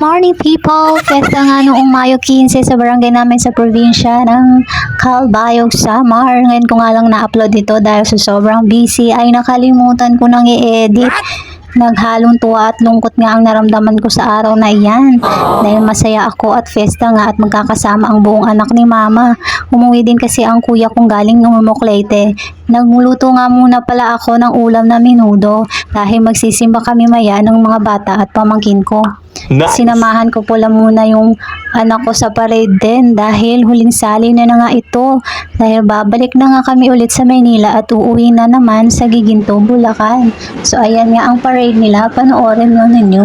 morning people! Pesta nga noong Mayo 15 sa barangay namin sa probinsya ng Calbayog, Samar. Ngayon ko nga lang na-upload ito dahil sa sobrang busy ay nakalimutan ko nang i-edit. Naghalong tuwa at lungkot nga ang naramdaman ko sa araw na iyan. Dahil masaya ako at festa nga at magkakasama ang buong anak ni mama. Umuwi din kasi ang kuya kong galing ng Moklete. Nagluto nga muna pala ako ng ulam na minudo dahil magsisimba kami maya ng mga bata at pamangkin ko. Nice. Sinamahan ko pala muna yung anak ko sa parade din dahil huling sali na na nga ito. Dahil babalik na nga kami ulit sa Maynila at uuwi na naman sa Giginto, Bulacan. So ayan nga ang parade nila, panoorin nyo ninyo.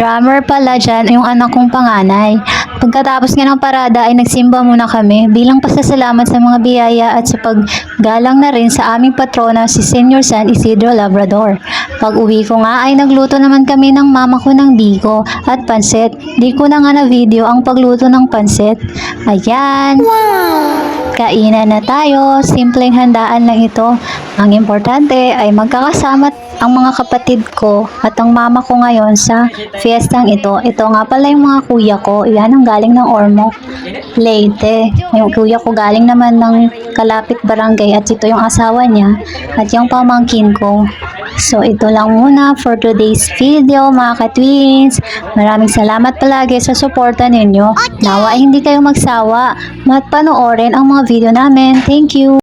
Drummer pala dyan, yung anak kong panganay. Pagkatapos nga ng parada ay nagsimba muna kami bilang pasasalamat sa mga biyaya at sa paggalang na rin sa aming patrona si Senior San Isidro Labrador. Pag uwi ko nga ay nagluto naman kami ng mama ko ng biko at pansit. Di ko na nga na video ang pagluto ng pansit. Ayan. Kainan na tayo. Simpleng handaan lang ito. Ang importante ay magkakasama ang mga kapatid ko at ang mama ko ngayon sa fiestang ito. Ito nga pala yung mga kuya ko. Yan ang galing ng Ormoc, Leyte. Yung kuya ko galing naman ng Kalapit Barangay at ito yung asawa niya at yung pamangkin ko. So ito lang muna for today's video mga ka-twins. Maraming salamat palagi sa suporta ninyo. Nawa hindi kayo magsawa. Mat panoorin ang mga video namin. Thank you!